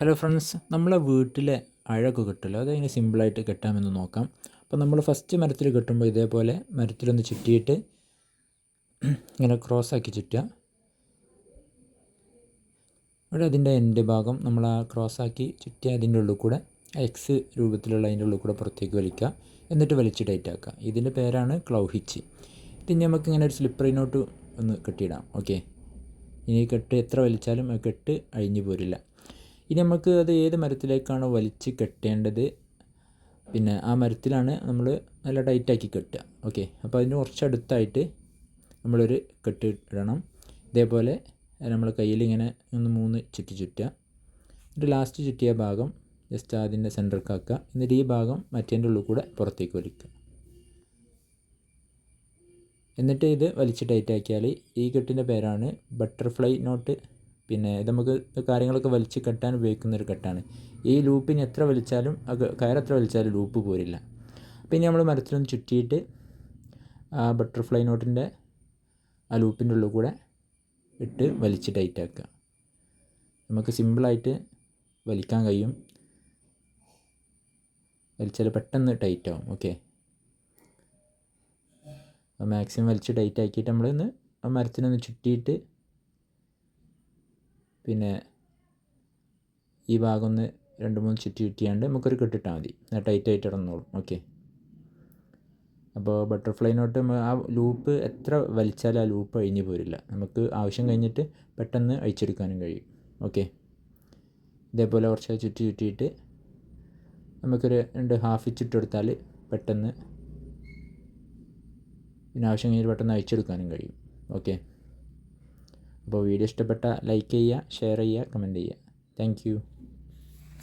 Hello friends നമ്മളെ വീട്ടിലെ അഴകൊക്കെ കിട്ടുമല്ലോ അതെങ്ങനെ സിമ്പിളായിട്ട് കെട്ടാമെന്ന് നോക്കാം. അപ്പോൾ നമ്മൾ ഫസ്റ്റ് മരത്തിൽ കെട്ടുമ്പോൾ ഇതേപോലെ മരത്തിലൊന്ന് ചുറ്റിയിട്ട് ഇങ്ങനെ ക്രോസ് ആക്കി ചുറ്റുക. ഇവിടെ അതിന്റെ എന്റെ ഭാഗം നമ്മൾ ആ ക്രോസ് ആക്കി ചുറ്റിയ അതിന്റെ ഉള്ളിൽ കൂടെ എക്സ് രൂപത്തിലുള്ള അതിന്റെ ഉള്ളിൽ കൂടെ പുറത്തേക്ക് വലിക്കുക. എന്നിട്ട് വലിച്ച് ടൈറ്റ് ആക്കുക. ഇതിന്റെ പേരാണ് ക്ലൗഹിച്ച്. ഇതിന് നമുക്ക് ഇങ്ങനെ ഒരു സ്ലിപ്പറിനോട്ട് ഒന്ന് കെട്ടിയിടാം. ഓക്കെ ഇനി കെട്ട് എത്ര വലിച്ചാലും കെട്ട് അഴിഞ്ഞു പോരില്ല. ഇനി നമുക്ക് അത് ഏത് മരത്തിലേക്കാണോ വലിച്ച് കെട്ടേണ്ടത്? പിന്നെ ആ മരത്തിലാണ് നമ്മൾ നല്ല ടൈറ്റാക്കി കെട്ടുക. ഓക്കെ അപ്പോൾ അതിന് കുറച്ചടുത്തായിട്ട് നമ്മളൊരു കെട്ട് ഇടണം. ഇതേപോലെ നമ്മൾ കയ്യിൽ ഇങ്ങനെ ഒന്ന് മൂന്ന് ചുറ്റി ചുറ്റുക. എന്നിട്ട് ലാസ്റ്റ് ചുറ്റിയ ഭാഗം ജസ്റ്റ് അതിന്റെ സെന്റർക്ക് ആക്കുക. എന്നിട്ട് ഈ ഭാഗം മറ്റേന്റെ ഉള്ളിൽ കൂടെ പുറത്തേക്ക് വലിക്കുക. എന്നിട്ട് ഇത് വലിച്ച് ടൈറ്റാക്കിയാൽ ഈ കെട്ടിന്റെ പേരാണ് ബട്ടർഫ്ലൈ നോട്ട് പിന്നെ ഇത് നമുക്ക് കാര്യങ്ങളൊക്കെ വലിച്ച് കെട്ടാൻ ഉപയോഗിക്കുന്ന ഒരു കെട്ടാണ്. ഈ ലൂപ്പിന് എത്ര വലിച്ചാലും കയറെത്ര വലിച്ചാലും ലൂപ്പ് പോരില്ല. പിന്നെ നമ്മൾ മരത്തിലൊന്ന് ചുറ്റിയിട്ട് ആ ബട്ടർഫ്ലൈ നോട്ടിന്റെ ആ ലൂപ്പിന്റെ ഉള്ളിൽ കൂടെ ഇട്ട് വലിച്ച് ടൈറ്റ് ആക്കുക. നമുക്ക് സിമ്പിളായിട്ട് വലിക്കാൻ കഴിയും. വലിച്ചാൽ പെട്ടെന്ന് ടൈറ്റ് ആവും. ഓക്കെ മാക്സിമം വലിച്ച് ടൈറ്റ് ആക്കിയിട്ട് നമ്മളൊന്ന് ആ മരത്തിനൊന്ന് ചുറ്റിയിട്ട് പിന്നെ ഈ ഭാഗം ഒന്ന് രണ്ട് മൂന്ന് ചുറ്റി ചുറ്റിയാണ്ട് നമുക്കൊരു കെട്ടിട്ടാൽ മതി. ടൈറ്റ് ആയിട്ട് ഇടന്നോളും. ഓക്കെ അപ്പോൾ ബട്ടർഫ്ലൈ നോട്ട് ആ ലൂപ്പ് എത്ര വലിച്ചാലും ആ ലൂപ്പ് അഴിഞ്ഞു പോരില്ല. നമുക്ക് ആവശ്യം കഴിഞ്ഞിട്ട് പെട്ടെന്ന് അഴിച്ചെടുക്കാനും കഴിയും. ഓക്കെ ഇതേപോലെ കുറച്ച് ചുറ്റി ചുറ്റിയിട്ട് നമുക്കൊരു രണ്ട് ഹാഫ് ഇച്ചിട്ട് കൊടുത്താൽ പെട്ടെന്ന് പിന്നെ ആവശ്യം കഴിഞ്ഞിട്ട് പെട്ടെന്ന് അഴിച്ചെടുക്കാനും കഴിയും. ഓക്കെ അപ്പോൾ വീഡിയോ ഇഷ്ടപ്പെട്ട ലൈക്ക് ചെയ്യുക ഷെയർ ചെയ്യുക കമന്റ് ചെയ്യുക. താങ്ക്